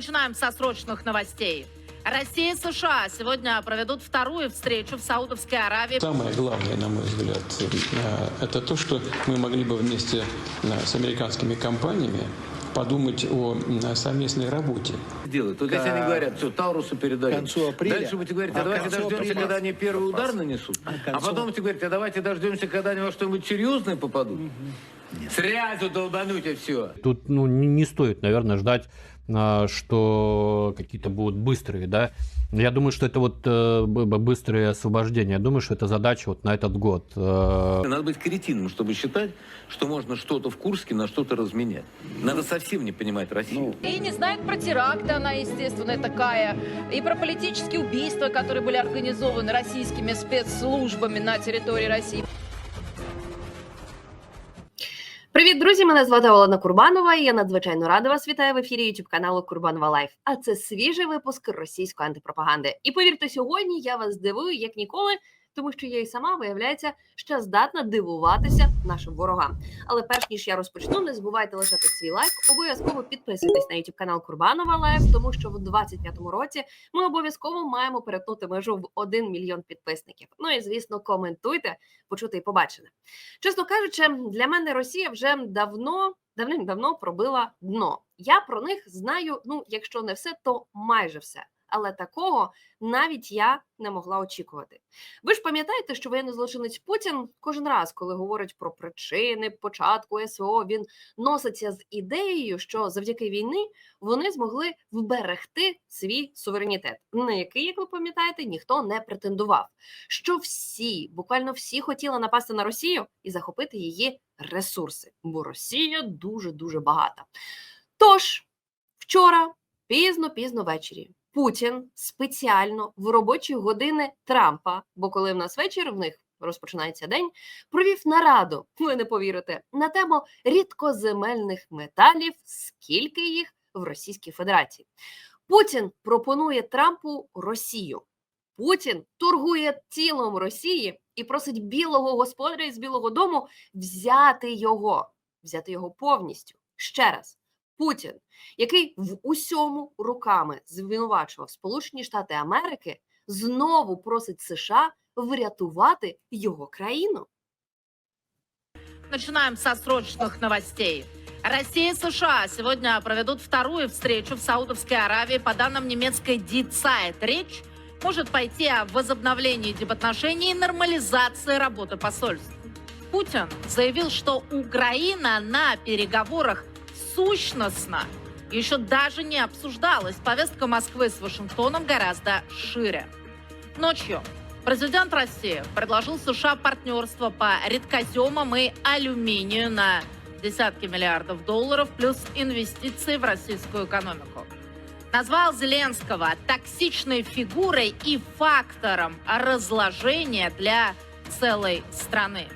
Начинаем со срочных новостей. Россия и США сегодня проведут вторую встречу в Саудовской Аравии. Самое главное, на мой взгляд, э, это то, что мы могли бы вместе э, с американскими компаниями подумать о совместной работе. делают. Только если они говорят, все, Таурусу передают. К концу апреля. Дальше будете говорить, а А давайте дождемся, апреля. когда они первый удар нанесут. А А, концу- потом будете говорить, а давайте дождемся, когда они во что-нибудь серьезное попадут. Сразу долбануть и все. Тут ну, не, не стоит, наверное, ждать, а, что какие-то будут быстрые, да. Я думаю, что это вот э, б- б- быстрые освобождения. Я думаю, что это задача вот на этот год. Э, Надо быть кретином, чтобы считать, что можно что-то в Курске на что-то разменять. Надо совсем не понимать Россию. И не знает про теракты, она, естественно, такая. И про политические убийства, которые были организованы российскими спецслужбами на территории России. Привіт, друзі! Мене звати Олена Курбанова. і Я надзвичайно рада вас вітаю в ефірі youtube каналу Курбанова Лайф. А це свіжий випуск російської антипропаганди. І повірте, сьогодні я вас здивую як ніколи, тому що я і сама виявляється, ще здатна дивуватися нашим ворогам. Але перш ніж я розпочну, не забувайте лишати свій лайк. Обов'язково підписуйтесь на youtube канал Курбанова Лайф, тому що в 25-му році ми обов'язково маємо перетнути межу в 1 мільйон підписників. Ну і звісно, коментуйте, почути і побачене. Чесно кажучи, для мене Росія вже давно, давним-давно пробила дно. Я про них знаю, ну, якщо не все, то майже все. Але такого навіть я не могла очікувати. Ви ж пам'ятаєте, що воєнний злочинець Путін кожен раз, коли говорить про причини початку СВО, він носиться з ідеєю, що завдяки війни вони змогли вберегти свій суверенітет, на який, як ви пам'ятаєте, ніхто не претендував що всі, буквально всі хотіли напасти на Росію і захопити її ресурси, бо Росія дуже дуже багата. Тож вчора, пізно, пізно ввечері, Путін спеціально в робочі години Трампа, бо коли в нас вечір, в них розпочинається день, провів нараду, ви не повірите, на тему рідкоземельних металів, скільки їх в Російській Федерації. Путін пропонує Трампу Росію. Путін торгує тілом Росії і просить білого господаря із Білого Дому взяти його, взяти його повністю. Ще раз, Путін, який в усьому руками звинувачував Сполучені Штати Америки, знову просить США врятувати його країну. Начинаем со срочных новостей. Россия и США сегодня проведут вторую встречу в Саудовской Аравии. По данным немецкой Die Zeit, речь может пойти о возобновлении дипотношений и нормализации работы посольств. Путин заявил, что Украина на переговорах сущностно еще даже не обсуждалась. Повестка Москвы с Вашингтоном гораздо шире. Ночью Президент России предложил США партнерство по редкоземам и алюминию на десятки миллиардов долларов плюс инвестиции в российскую экономику. Назвал Зеленского токсичной фигурой и фактором разложения для целой страны.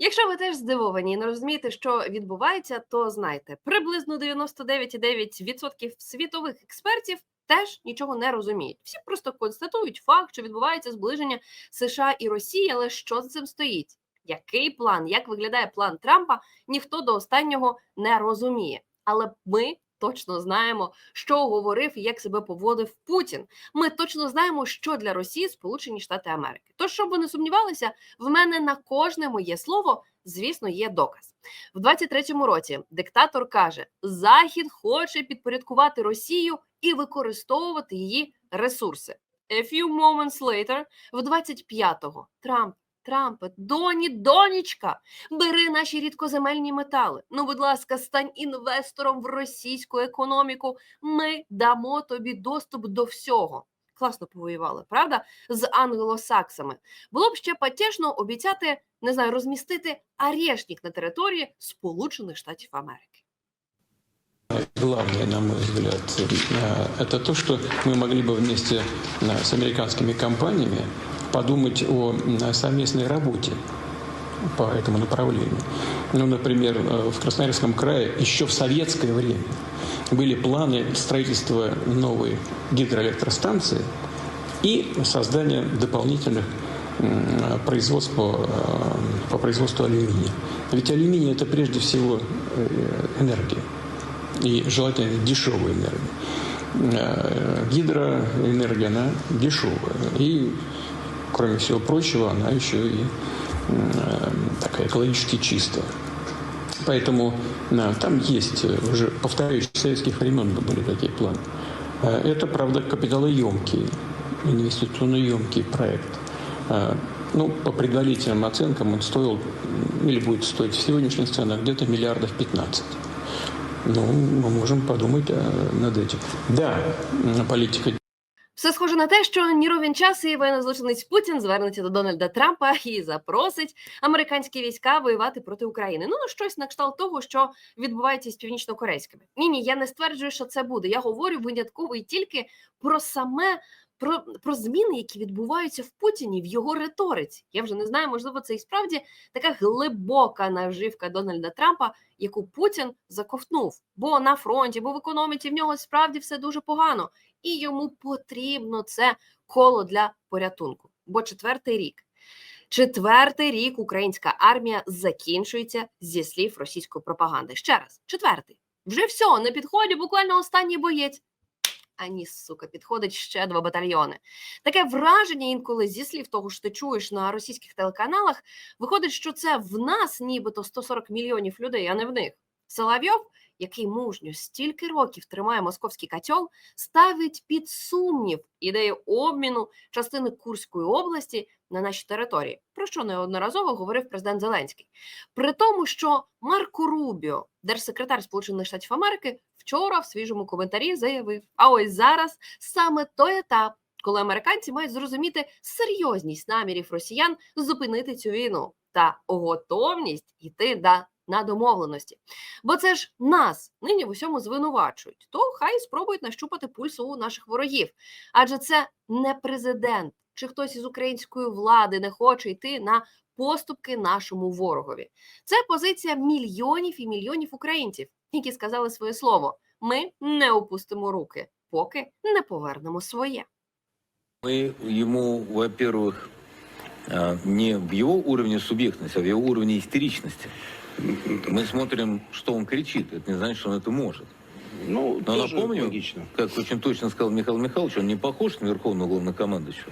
Якщо ви теж здивовані і не розумієте, що відбувається, то знайте, приблизно 99,9% світових експертів теж нічого не розуміють. Всі просто констатують факт, що відбувається зближення США і Росії, але що за цим стоїть? Який план, як виглядає план Трампа, ніхто до останнього не розуміє. Але ми точно знаємо, що говорив і як себе поводив Путін. Ми точно знаємо, що для Росії Сполучені Штати Америки. Тож, щоб ви не сумнівалися, в мене на кожне моє слово, звісно, є доказ. В 23-му році диктатор каже: Захід хоче підпорядкувати Росію і використовувати її ресурси. A few moments later, в 25-го Трамп. Трампе, доні, донічка, бери наші рідкоземельні метали. Ну, будь ласка, стань інвестором в російську економіку. Ми дамо тобі доступ до всього. Класно повоювали, правда? З англосаксами. Було б ще потішно обіцяти, не знаю, розмістити арешник на території Сполучених Штатів Америки. Главное, на мой взгляд, э, это то, что мы могли бы вместе э, с американскими компаниями подумать о совместной работе по этому направлению. Ну, например, э, в Красноярском крае еще в советское время были планы строительства новой гидроэлектростанции и создания дополнительных производств по, э, по производству алюминия. Ведь алюминий – это прежде всего э, энергия. и желательно дешевую энергию. Э, Гидроэнергия, она дешевая. И, кроме всего прочего, она еще и э, такая экологически чистая. Поэтому да, там есть э, уже, повторюсь, советских времен были такие планы. Э, Это, правда, капиталоемкий, инвестиционно-емкий проект. Э, Ну, по предварительным оценкам он стоил, или будет стоить в сегодняшних ценах, где-то миллиардов 15. Ну, мы можем подумать над этим. Да, политика Все схоже на те, що ні ровен час і воєнозлочинець Путін звернеться до Дональда Трампа і запросить американські війська воювати проти України. Ну, щось на кшталт того, що відбувається з північно-корейськими. Ні, ні, я не стверджую, що це буде. Я говорю винятково і тільки про саме. Про, про зміни, які відбуваються в Путіні в його риториці. Я вже не знаю, можливо, це і справді така глибока наживка Дональда Трампа, яку Путін заковтнув. Бо на фронті, бо в економіці в нього справді все дуже погано і йому потрібно це коло для порятунку. Бо четвертий рік. Четвертий рік українська армія закінчується зі слів російської пропаганди. Ще раз, четвертий. Вже все, на підході буквально останній боєць. А ні, сука, підходить ще два батальйони. Таке враження інколи зі слів того, що ти чуєш на російських телеканалах, виходить, що це в нас нібито 140 мільйонів людей, а не в них. Соловйов, який мужньо стільки років тримає московський котел, ставить під сумнів ідею обміну частини Курської області на нашій території, про що неодноразово говорив президент Зеленський. При тому, що Марко Рубіо, держсекретар Сполучених Штатів Америки, вчора в свіжому коментарі заявив: а ось зараз саме той етап. Коли американці мають зрозуміти серйозність намірів росіян зупинити цю війну та готовність йти на, на домовленості. Бо це ж нас нині в усьому звинувачують, то хай спробують нащупати пульс у наших ворогів. Адже це не президент чи хтось із української влади не хоче йти на поступки нашому ворогові. Це позиція мільйонів і мільйонів українців, які сказали своє слово: ми не опустимо руки, поки не повернемо своє. Мы ему, во-первых, а, не в его уровне субъектности, а в его уровне истеричности. Мы смотрим, что он кричит. Это не значит, что он это может. Ну, Но тоже напомню, логично. как очень точно сказал Михаил Михайлович, он не похож на верховного главнокомандующего.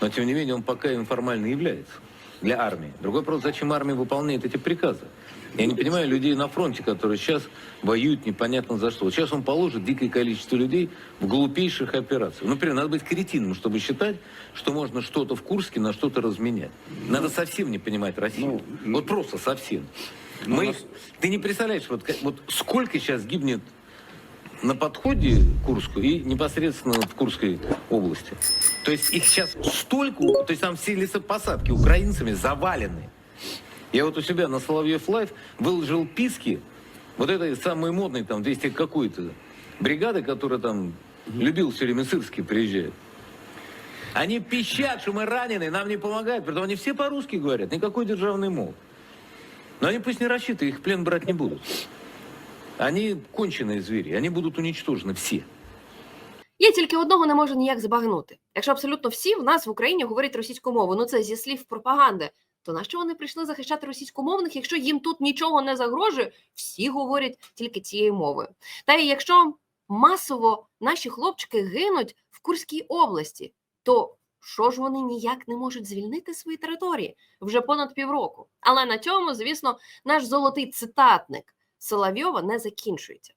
Но, тем не менее, он пока им формально является для армии. Другой вопрос, зачем армия выполняет эти приказы? Я не понимаю людей на фронте, которые сейчас воюют непонятно за что. Вот сейчас он положит дикое количество людей в глупейших операциях. Ну, Например, надо быть кретином, чтобы считать, что можно что-то в Курске на что-то разменять. Надо совсем не понимать Россию. Ну, вот просто совсем. ну, Мы, нас- Ты не представляешь, вот, вот сколько сейчас гибнет на подходе к Курску и непосредственно в Курской области. То есть их сейчас столько, то есть там все лесопосадки украинцами завалены. Я вот у себя на Соловьев Лайф выложил писки вот этой самой модной там 200 какой-то бригады, которая там любил все время Сырский приезжает. Они пищат, что мы ранены, нам не помогают. Притом они все по-русски говорят, никакой державный мол. Но они пусть не рассчитывают, их в плен брать не будут. Они конченые звери, они будут уничтожены все. Я тільки одного не можу ніяк збагнути. Якщо абсолютно всі в нас в Україні говорять російську мову, ну це зі слів пропаганди. То на що вони прийшли захищати російськомовних, якщо їм тут нічого не загрожує, всі говорять тільки цією мовою. Та й якщо масово наші хлопчики гинуть в Курській області, то що ж вони ніяк не можуть звільнити свої території вже понад півроку? Але на цьому, звісно, наш золотий цитатник Соловйова не закінчується.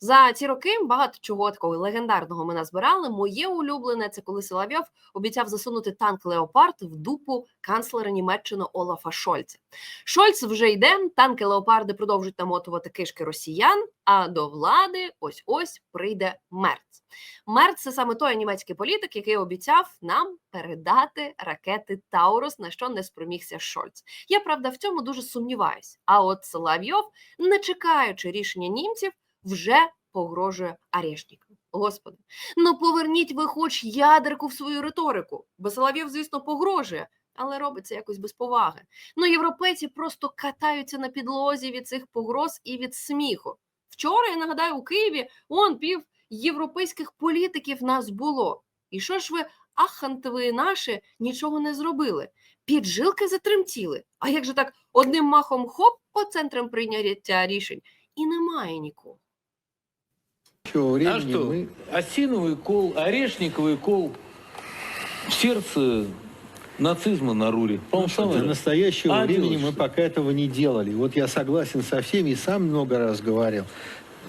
За ці роки багато чого такого легендарного ми назбирали. Моє улюблене це коли Соловйов обіцяв засунути танк Леопард в дупу канцлера Німеччини Олафа Шольца. Шольц вже йде, танки Леопарди продовжують намотувати кишки росіян. А до влади ось ось прийде Мерц. Мерц це саме той німецький політик, який обіцяв нам передати ракети Таурус, на що не спромігся Шольц. Я правда в цьому дуже сумніваюсь. А от Соловйов, не чекаючи рішення німців, вже погрожує арешникам. Господи, ну поверніть ви хоч ядерку в свою риторику, бо Соловйов, звісно, погрожує, але робиться якось без поваги. Ну, європейці просто катаються на підлозі від цих погроз і від сміху. Вчора, я нагадаю, у Києві он пів європейських політиків нас було. І що ж ви, ахантові наші, нічого не зробили? Піджилки затремтіли. А як же так одним махом хоп по центрам прийняття рішень? І немає нікого. А что? мы... Осиновый кол, орешниковый кол в сердце нацизма на Руре. По-моему, До самое. настоящего А времени мы пока этого не делали. Вот я согласен со всеми и сам много раз говорил.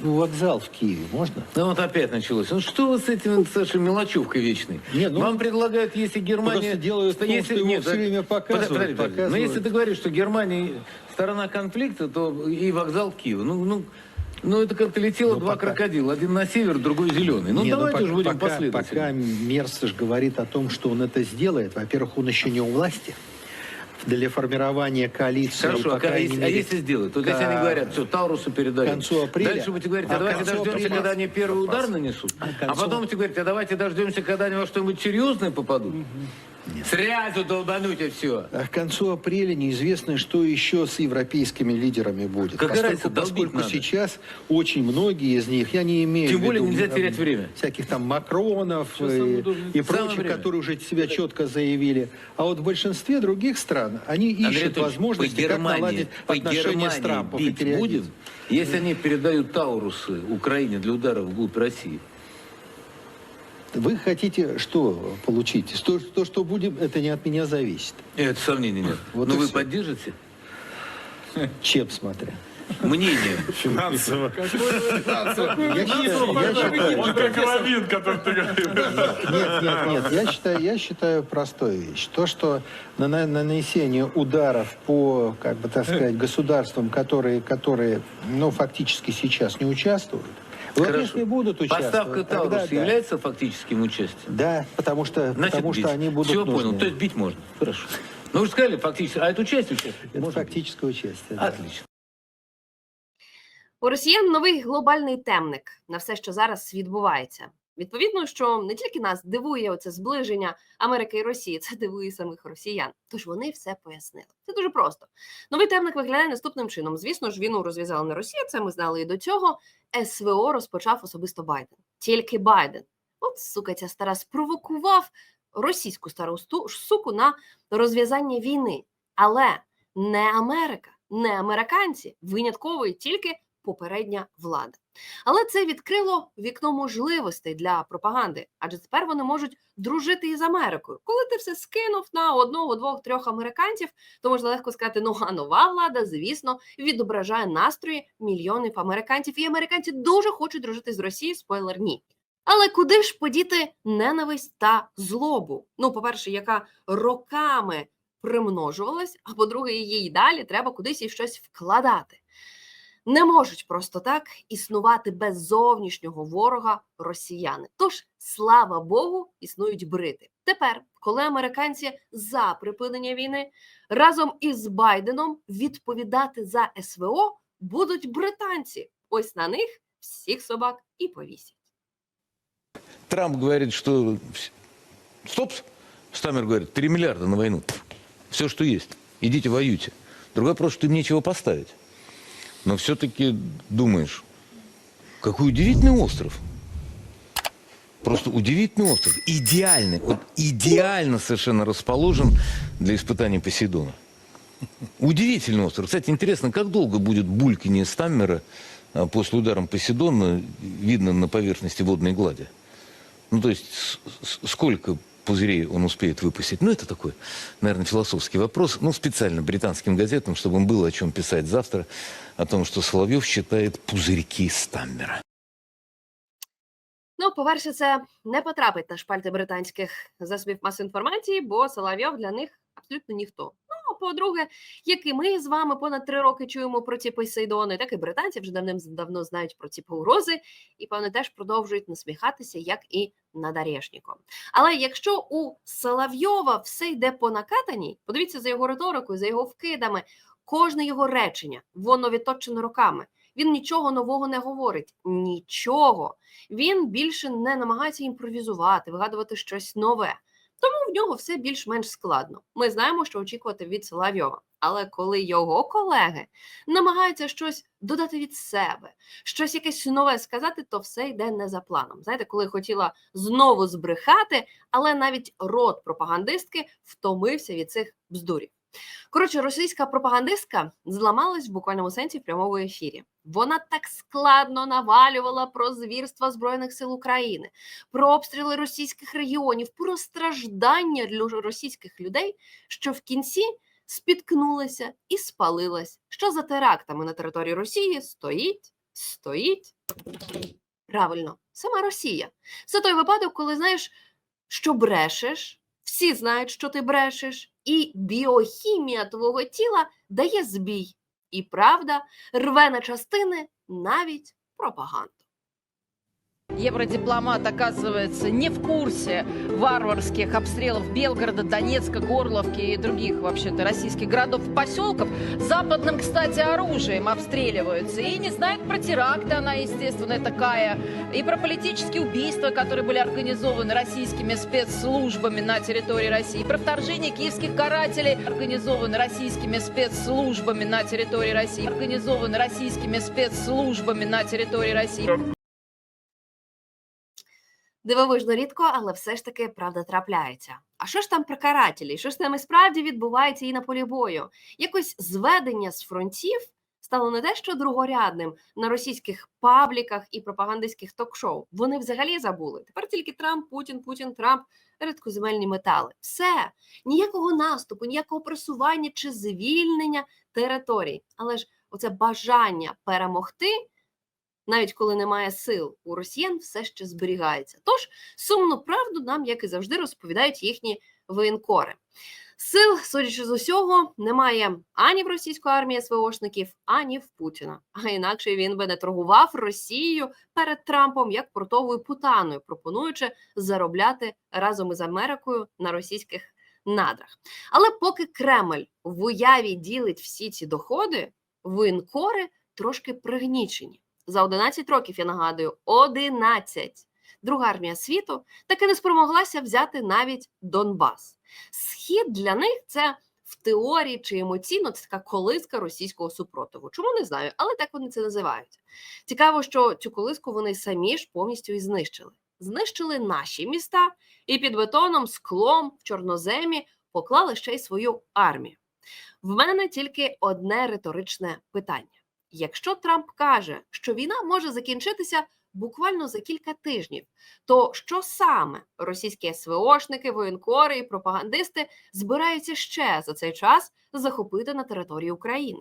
Ну, вокзал в Киеве можно? Ну вот опять началось. Ну что вы с этим, Саша, мелочевкой вечной? Не, ну, Вам предлагают, если Германия... делают что то, что его нет, все время показывают, подожди, подожди. Но показывают. если ты говоришь, что Германия сторона конфликта, то и вокзал в Киеве. Ну, ну, ну это как-то летело Ну, два пока. крокодила. Один на север, другой зеленый. Ну Не, давайте пока- уже будем пока, последовательны. Пока Мерцеш говорит о том, что он это сделает, во-первых, он еще не у власти. Для формирования коалиции, Хорошо, по а, крайней если, а мере, если сделают? Вот если к- они говорят, все, Таурусу передали. к концу апреля. Дальше будете говорить, а, А давайте дождемся, апреля когда они первый удар нанесут. А А, концу- потом будете говорить, а давайте дождемся, когда они во что-нибудь серьезное попадут. Сразу долбануть и все. А к концу апреля неизвестно, что еще с европейскими лидерами будет. Какая поскольку разница, поскольку надо. сейчас очень многие из них, я не имею Тем в более виду, нельзя м, терять время. всяких там Макронов Сейчас и, и прочих, время. которые уже себя четко заявили. А вот в большинстве других стран они ищут возможности, как наладить по отношения с Трампом. бить будем, если они передают Таурусы Украине для удара вглубь России. Вы хотите что получить? То, то, что будем, это не от меня зависит. Это сомнений нет. Вот Но и вы всё. поддержите? Чем смотря? Мнение. Финансово. Я считаю, я считаю- Он как Равин, который ты говоришь. Нет, нет, нет. Я считаю, я считаю простую вещь. То, что на- на- нанесение ударов по, как бы так сказать, государствам, которые, которые, ну, фактически сейчас не участвуют. Вот Хорошо. если будут участвовать, Поставка тогда Тауруса да. является фактическим участием? Да, потому что, Значит, потому бить. что они будут Все нужны. понял. То есть бить можно. Хорошо. Ну, вы же сказали фактически. А это участие участие? Это Можно бить? фактическое участие. да. Отлично. У росіян новий глобальний темник на все, що зараз відбувається. Відповідно, що не тільки нас дивує оце зближення Америки і Росії, це дивує самих росіян. Тож вони все пояснили. Це дуже просто. Новий темник виглядає наступним чином. Звісно ж, війну розв'язала не Росія, це ми знали і до цього. СВО розпочав особисто Байден. Тільки Байден. От сука, ця стара спровокував російську стару суку на розв'язання війни. Але не Америка, не американці, винятково і тільки попередня влада. Але це відкрило вікно можливостей для пропаганди, адже тепер вони можуть дружити із Америкою. Коли ти все скинув на одного, двох, трьох американців, то можна легко сказати, ну а нова влада, звісно, відображає настрої мільйонів американців, і американці дуже хочуть дружити з Росією. Спойлер, ні. Але куди ж подіти ненависть та злобу? Ну, по-перше, яка роками примножувалась, а по-друге, її й далі треба кудись і щось вкладати. Не можуть просто так існувати без зовнішнього ворога росіяни. Тож, слава Богу, існують брити. Тепер, коли американці за припинення війни разом із Байденом відповідати за СВО будуть британці. Ось на них всіх собак і повісять. Трамп говорит, что... Стоп! Стамер говорит, 3 миллиарда на войну. Все, что есть. Идите воюйте. Другой вопрос, что им нечего поставить. Но все-таки думаешь, какой удивительный остров. Просто удивительный остров. Идеальный. Вот идеально совершенно расположен для испытаний Посейдона. Удивительный остров. Кстати, интересно, как долго будет бульканье Стаммера а, после удара Посейдона видно на поверхности водной глади? Ну, то есть, сколько пузырей он успеет выпустить? Ну, это такой, наверное, философский вопрос. Ну, специально британским газетам, чтобы им было о чем писать завтра, о том, что Соловьев считает пузырьки Стаммера. Ну, по-перше, це не потрапить на шпальти британських засобів масової інформації, бо Соловйов для них абсолютно ніхто. По-друге, як і ми з вами понад три роки чуємо про ці Посейдони, так і британці вже давним-давно знають про ці погрози, і певно теж продовжують насміхатися, як і над Орешніком. Але якщо у Соловйова все йде по накатаній, подивіться за його риторикою, за його вкидами, кожне його речення, воно відточено роками. Він нічого нового не говорить, нічого він більше не намагається імпровізувати, вигадувати щось нове. Тому в нього все більш-менш складно. Ми знаємо, що очікувати від Соловйова. Але коли його колеги намагаються щось додати від себе, щось якесь нове сказати, то все йде не за планом. Знаєте, коли хотіла знову збрехати, але навіть рот пропагандистки втомився від цих бздурів. Коротше, російська пропагандистка зламалась в буквальному сенсі в прямому ефірі. Вона так складно навалювала про звірства збройних сил України, про обстріли російських регіонів, про страждання російських людей, що в кінці спіткнулася і спалилась. Що за терактами на території Росії стоїть, стоїть. Правильно, сама Росія. Це той випадок, коли знаєш, що брешеш, всі знають, що ти брешеш, і біохімія твого тіла дає збій. І правда рве на частини навіть пропаганду. Евродипломат, оказывается, не в курсе варварских обстрелов Белгорода, Донецка, Горловки и других, вообще-то, российских городов и поселков. Западным, кстати, оружием обстреливаются. И не знает про теракты она, естественно, такая. И про политические убийства, которые были организованы российскими спецслужбами на территории России. Про вторжение киевских карателей, организованы российскими спецслужбами на территории России. Организованы российскими спецслужбами на территории России. Дивовижно рідко, але все ж таки правда трапляється. А що ж там про карателі? Що ж там і справді відбувається і на полі бою? Якось зведення з фронтів стало не те, що другорядним на російських пабліках і пропагандистських ток-шоу. Вони взагалі забули. Тепер тільки Трамп, Путін, Путін, Трамп, рідкоземельні метали. Все ніякого наступу, ніякого просування чи звільнення територій. Але ж оце бажання перемогти навіть коли немає сил у росіян, все ще зберігається. Тож сумну правду нам, як і завжди, розповідають їхні воєнкори. Сил, судячи з усього, немає ані в російської армії СВОшників, ані в Путіна. А інакше він би не торгував Росією перед Трампом як портовою путаною, пропонуючи заробляти разом із Америкою на російських надрах. Але поки Кремль в уяві ділить всі ці доходи, воєнкори трошки пригнічені. За 11 років, я нагадую, 11. Друга армія світу таки не спромоглася взяти навіть Донбас. Схід для них це в теорії чи емоційно це така колиска російського супротиву. Чому не знаю, але так вони це називають. Цікаво, що цю колиску вони самі ж повністю і знищили. Знищили наші міста і під бетоном, склом в чорноземі поклали ще й свою армію. В мене тільки одне риторичне питання. Якщо Трамп каже, що війна може закінчитися буквально за кілька тижнів, то що саме російські СВОшники, воєнкори і пропагандисти збираються ще за цей час захопити на території України?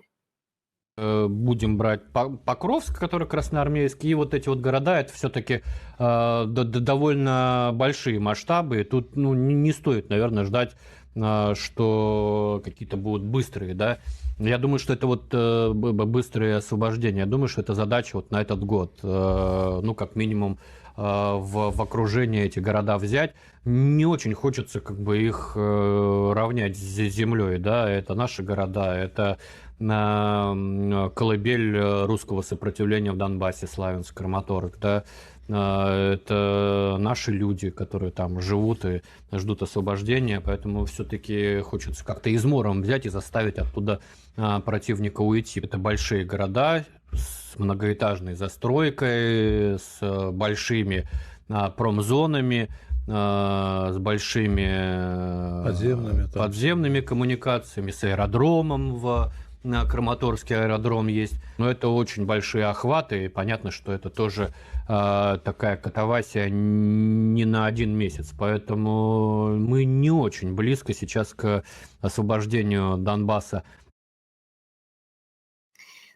Э, Будем брать По- Покровск, который красноармейский, и вот эти вот города, это все-таки довольно большие масштабы. И тут ну, не, не стоит, наверное, ждать, а, что какие-то будут быстрые, да. Я думаю, что это вот э, быстрые освобождения. Я думаю, что это задача вот на этот год. Э, Ну, как минимум, э, в, в окружение эти города взять. Не очень хочется как бы их равнять с землей, да. Это наши города, это колыбель русского сопротивления в Донбассе, Славянск, Краматорск, да, А, это наши люди, которые там живут и ждут освобождения, поэтому все-таки хочется как-то измором взять и заставить оттуда а, противника уйти. Это большие города с многоэтажной застройкой, с э, большими а, промзонами, а, с большими Подземными, там. подземными коммуникациями, с аэродромом в на Краматорский аэродром есть. Но это очень большие охваты, и понятно, что это тоже э, такая катавасия не на один месяц. Поэтому мы не очень близко сейчас к освобождению Донбасса.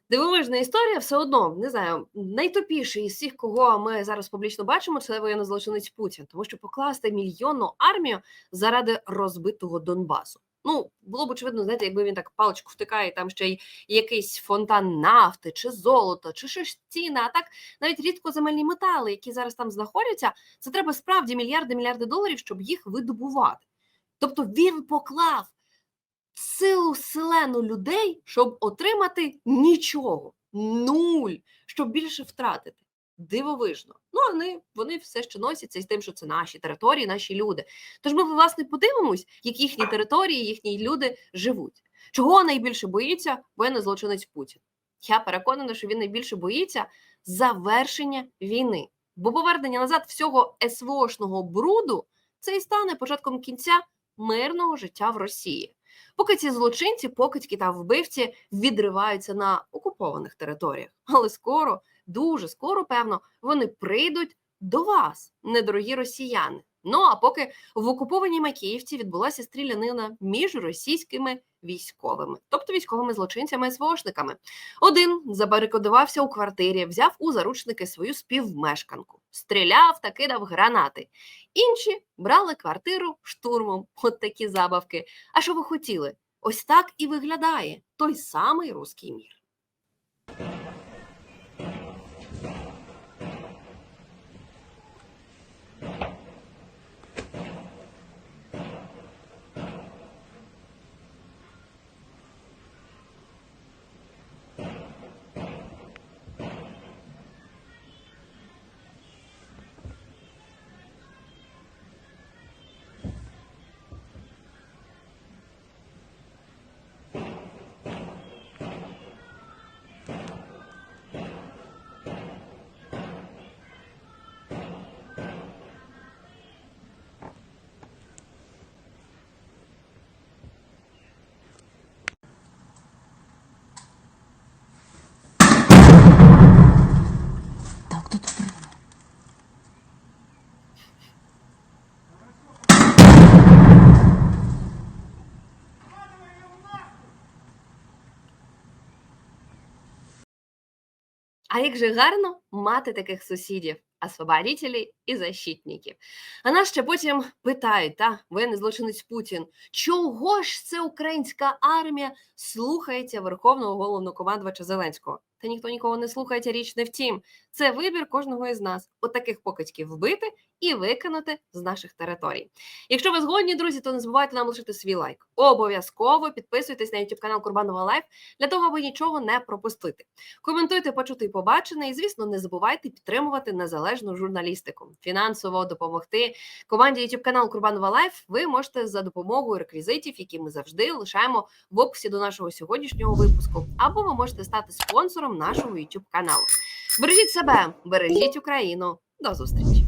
Дивовижна історія, все одно не знаю. Найтупіший із всіх, кого ми зараз публічно бачимо, це воєннозлочинець Путін, тому що покласти мільйонну армію заради розбитого Донбасу. Ну було б очевидно, знаєте, якби він так паличку втикає, там ще й якийсь фонтан нафти, чи золото, чи щось цінне, а так навіть рідкоземельні метали, які зараз там знаходяться, це треба справді мільярди мільярди доларів, щоб їх видобувати. Тобто він поклав силу селену людей, щоб отримати нічого, нуль, щоб більше втратити. Дивовижно. Вони, вони все ще носяться із тим, що це наші території, наші люди. Тож ми, власне, подивимось, як їхні території, їхні люди живуть. Чого найбільше боїться воєнний злочинець Путін? Я переконана, що він найбільше боїться завершення війни. Бо повернення назад всього СВОшного бруду це і стане початком кінця мирного життя в Росії. Поки ці злочинці, покидьки та вбивці відриваються на окупованих територіях. Але скоро, дуже скоро, певно, вони прийдуть до вас, недорогі росіяни. Ну а поки в окупованій Макіївці відбулася стрілянина між російськими військовими, тобто військовими злочинцями і СВОшниками. Один забарикадувався у квартирі, взяв у заручники свою співмешканку, стріляв та кидав гранати. Інші брали квартиру штурмом. От такі забавки. А що ви хотіли? Ось так і виглядає той самий руський мір. А як же гарно мати таких сусідів, освободителей і защитників. А нас ще потім питають, та воєнний злочинець Путін, чого ж це українська армія слухається Верховного головнокомандувача Зеленського? Та ніхто нікого не слухається, річ не втім. Це вибір кожного із нас. От таких покидьків вбити і викинути з наших територій. Якщо ви згодні, друзі, то не забувайте нам лишити свій лайк. Обов'язково підписуйтесь на YouTube канал Курбанова Лайф для того, аби нічого не пропустити. Коментуйте, почути і побачене, і звісно, не забувайте підтримувати незалежну журналістику. Фінансово допомогти команді YouTube канал Курбанова Лайф. Ви можете за допомогою реквізитів, які ми завжди лишаємо в описі до нашого сьогоднішнього випуску, або ви можете стати спонсором нашого YouTube каналу. Бережіть себе, бережіть Україну. До зустрічі!